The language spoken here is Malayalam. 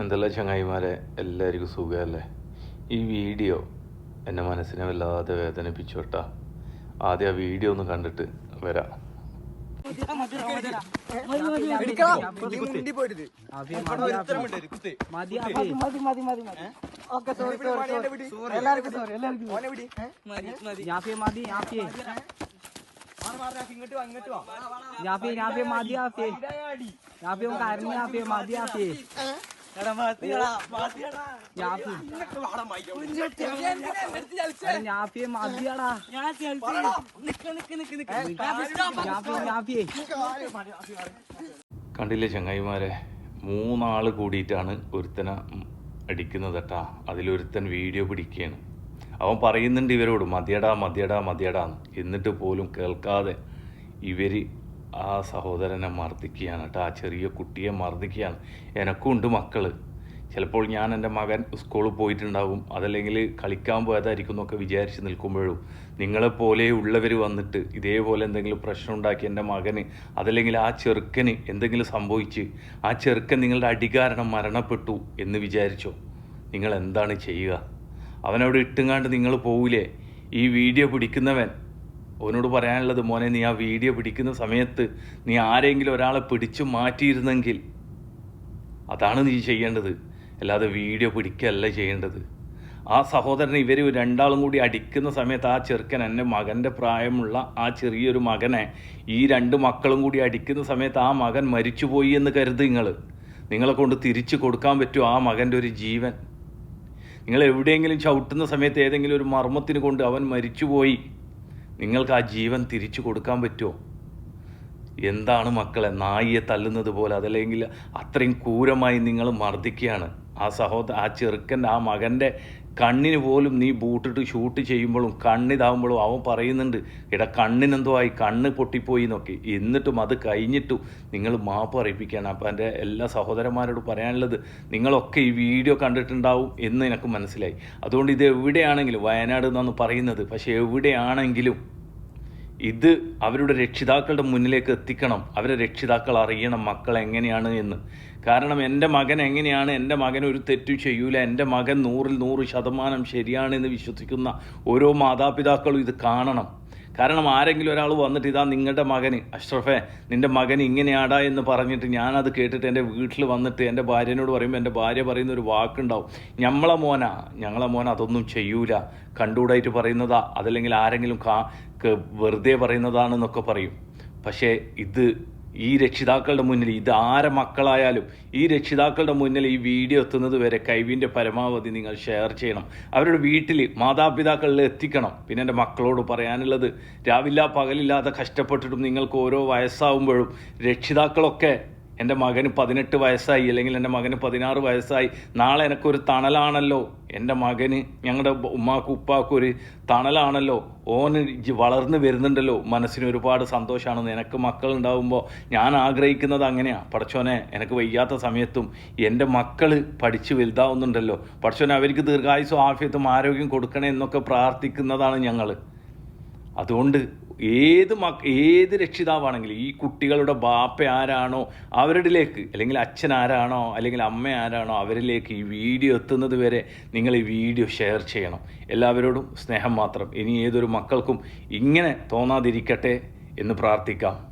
എന്തെല്ലാം ചങ്ങായിമാരെ എല്ലാവർക്കും സുഖമല്ലേ ഈ വീഡിയോ എന്റെ മനസ്സിനെ വല്ലാതെ വേദനിപ്പിച്ചു കേട്ടാ ആദ്യം ആ വീഡിയോ ഒന്ന് കണ്ടിട്ട് വരാം ഇങ്ങോട്ട് മതി യാഫിയെ ഞാൻ മതി യാഫിയെ ഓൻ കരഞ്ഞു മതി യാഫിയെ മതിയാടാ കണ്ടില്ലേ ചങ്ങായിമാരെ? മൂന്നാൾ കൂടിയിട്ടാണ് ഒരുത്തനെ അടിക്കുന്നത് കേട്ടാ. അതിലൊരുത്തൻ വീഡിയോ പിടിക്കുകയാണ്. അവൻ പറയുന്നുണ്ട് ഇവരോട് മതിയടാ മതിയടാ മതിയടാന്ന് എന്നിട്ട് പോലും കേൾക്കാതെ ഇവർ ആ സഹോദരനെ മർദ്ദിക്കുകയാണ് കേട്ടോ. ആ ചെറിയ കുട്ടിയെ മർദ്ദിക്കുകയാണ്. എനക്കും ഉണ്ട് മക്കൾ. ചിലപ്പോൾ ഞാൻ എന്റെ മകൻ സ്കൂളിൽ പോയിട്ടുണ്ടാവും. അതല്ലെങ്കിൽ കളിക്കാൻ പോയതായിരിക്കും എന്നൊക്കെ വിചാരിച്ച് നിൽക്കുമ്പോഴും നിങ്ങളെപ്പോലെ ഉള്ളവർ വന്നിട്ട് ഇതേപോലെ എന്തെങ്കിലും പ്രശ്നം ഉണ്ടാക്കി എന്റെ മകന് അതല്ലെങ്കിൽ ആ ചെറുക്കന് എന്തെങ്കിലും സംഭവിച്ച് ആ ചെറുക്കൻ നിങ്ങളുടെ അടികാരണം മരണപ്പെട്ടു എന്ന് വിചാരിച്ചോ? നിങ്ങൾ എന്താണ് ചെയ്യുക? അവനവിടെ ഇട്ടുങ്ങാണ്ട് നിങ്ങൾ പോവില്ലേ? ഈ വീഡിയോ പിടിക്കുന്നവൻ അവനോട് പറയാനുള്ളത് മോനെ നീ ആ വീഡിയോ പിടിക്കുന്ന സമയത്ത് നീ ആരെങ്കിലും ഒരാളെ പിടിച്ചു മാറ്റിയിരുന്നെങ്കിൽ അതാണ് നീ ചെയ്യേണ്ടത്. അല്ലാതെ വീഡിയോ പിടിക്കുകയല്ല ചെയ്യേണ്ടത്. ആ സഹോദരൻ ഇവർ രണ്ടാളും കൂടി അടിക്കുന്ന സമയത്ത് ആ ചെറുക്കൻ എന്റെ മകന്റെ പ്രായമുള്ള ആ ചെറിയൊരു മകനെ ഈ രണ്ട് മക്കളും കൂടി അടിക്കുന്ന സമയത്ത് ആ മകൻ മരിച്ചുപോയി എന്ന് കരുത് നിങ്ങൾ നിങ്ങളെ കൊണ്ട് തിരിച്ചു കൊടുക്കാൻ പറ്റുമോ ആ മകന്റെ ഒരു ജീവൻ. നിങ്ങൾ എവിടെയെങ്കിലും ചവിട്ടുന്ന സമയത്ത് ഏതെങ്കിലും ഒരു മർമ്മത്തിന് കൊണ്ട് അവൻ മരിച്ചുപോയി. നിങ്ങൾക്ക് ആ ജീവൻ തിരിച്ചു കൊടുക്കാൻ പറ്റുമോ? എന്താണ് മക്കളെ നായിയെ തല്ലുന്നത് പോലെ അതല്ലെങ്കിൽ അത്രയും ക്രൂരമായി നിങ്ങൾ മർദ്ദിക്കുകയാണ്? ആ സഹോദര ആ ചെറുക്കന്റെ ആ മകന്റെ കണ്ണിന് പോലും നീ ബൂട്ടിട്ട് ഷൂട്ട് ചെയ്യുമ്പോഴും കണ്ണിതാവുമ്പോഴും അവൻ പറയുന്നുണ്ട് ഇട കണ്ണിനെന്തോ ആയി കണ്ണ് പൊട്ടിപ്പോയി എന്നൊക്കെ. എന്നിട്ടും അത് കഴിഞ്ഞിട്ടും നിങ്ങൾ മാപ്പ് അറിയിപ്പിക്കുകയാണ്. അപ്പം എന്റെ എല്ലാ സഹോദരന്മാരോട് പറയാനുള്ളത് നിങ്ങളൊക്കെ ഈ വീഡിയോ കണ്ടിട്ടുണ്ടാവും എന്ന് എനിക്ക് മനസ്സിലായി. അതുകൊണ്ട് ഇത് എവിടെയാണെങ്കിലും വയനാട് എന്നാണ് പറയുന്നത്. പക്ഷേ എവിടെയാണെങ്കിലും ഇത് അവരുടെ രക്ഷിതാക്കളുടെ മുന്നിലേക്ക് എത്തിക്കണം. അവരെ രക്ഷിതാക്കൾ അറിയണം മക്കൾ എങ്ങനെയാണ് എന്ന്. കാരണം എന്റെ മകൻ എങ്ങനെയാണ് എന്റെ മകൻ ഒരു തെറ്റും ചെയ്യൂല എന്റെ മകൻ നൂറിൽ നൂറ് ശതമാനം ശരിയാണെന്ന് വിശ്വസിക്കുന്ന ഓരോ മാതാപിതാക്കളും ഇത് കാണണം. കാരണം ആരെങ്കിലും ഒരാൾ വന്നിട്ട് ഇതാ നിങ്ങളുടെ മകന് അഷ്റഫേ നിന്റെ മകൻ ഇങ്ങനെയാടാ എന്ന് പറഞ്ഞിട്ട് ഞാനത് കേട്ടിട്ട് എന്റെ വീട്ടിൽ വന്നിട്ട് എന്റെ ഭാര്യനോട് പറയുമ്പോൾ എന്റെ ഭാര്യ പറയുന്ന ഒരു വാക്കുണ്ടാവും. ഞമ്മളെ മോന ഞങ്ങളെ മോന അതൊന്നും ചെയ്യൂല. കണ്ടൂടായിട്ട് പറയുന്നതാ അതല്ലെങ്കിൽ ആരെങ്കിലും കാ വെറുതെ പറയുന്നതാണെന്നൊക്കെ പറയും. പക്ഷേ ഇത് ഈ രക്ഷിതാക്കളുടെ മുന്നിൽ ഇത് ആരെ മക്കളായാലും ഈ രക്ഷിതാക്കളുടെ മുന്നിൽ ഈ വീഡിയോ എത്തുന്നത് വരെ കൈവിന്റെ പരമാവധി നിങ്ങൾ ഷെയർ ചെയ്യണം. അവരുടെ വീട്ടിൽ മാതാപിതാക്കളിൽ എത്തിക്കണം. പിന്നെ എന്റെ മക്കളോട് പറയാനുള്ളത് രാവില്ല പകലില്ലാതെ കഷ്ടപ്പെട്ടിട്ടും നിങ്ങൾക്ക് ഓരോ വയസ്സാവുമ്പോഴും രക്ഷിതാക്കളൊക്കെ എന്റെ മകന് പതിനെട്ട് വയസ്സായി അല്ലെങ്കിൽ എന്റെ മകന് പതിനാറ് വയസ്സായി. നാളെ എനിക്കൊരു തണലാണല്ലോ. എന്റെ മകന് ഞങ്ങളുടെ ഉമ്മാക്കും ഉപ്പാക്കും ഒരു തണലാണല്ലോ. ഓന് വളർന്നു വരുന്നുണ്ടല്ലോ. മനസ്സിന് ഒരുപാട് സന്തോഷമാണ് നിനക്ക് മക്കളുണ്ടാവുമ്പോൾ ഞാൻ ആഗ്രഹിക്കുന്നത് അങ്ങനെയാണ് പഠിച്ചോനെ എനിക്ക് വയ്യാത്ത സമയത്തും എന്റെ മക്കൾ പഠിച്ച് വലുതാവുന്നുണ്ടല്ലോ. പഠിച്ചോനെ അവർക്ക് ദീർഘായുസും ആഫ്യത്തും ആരോഗ്യം കൊടുക്കണേ എന്നൊക്കെ പ്രാർത്ഥിക്കുന്നതാണ് ഞങ്ങൾ അതുകൊണ്ട് ഏത് മക്ക ഏത് രക്ഷിതാവാണെങ്കിലും ഈ കുട്ടികളുടെ ബാപ്പ ആരാണോ അവരുടെയിലേക്ക് അല്ലെങ്കിൽ അച്ഛൻ ആരാണോ അല്ലെങ്കിൽ അമ്മ ആരാണോ അവരിലേക്ക് ഈ വീഡിയോ എത്തുന്നത് വരെ നിങ്ങൾ ഈ വീഡിയോ ഷെയർ ചെയ്യണം. എല്ലാവരോടും സ്നേഹം മാത്രം. ഇനി ഏതൊരു മക്കൾക്കും ഇങ്ങനെ തോന്നാതിരിക്കട്ടെ എന്ന് പ്രാർത്ഥിക്കാം.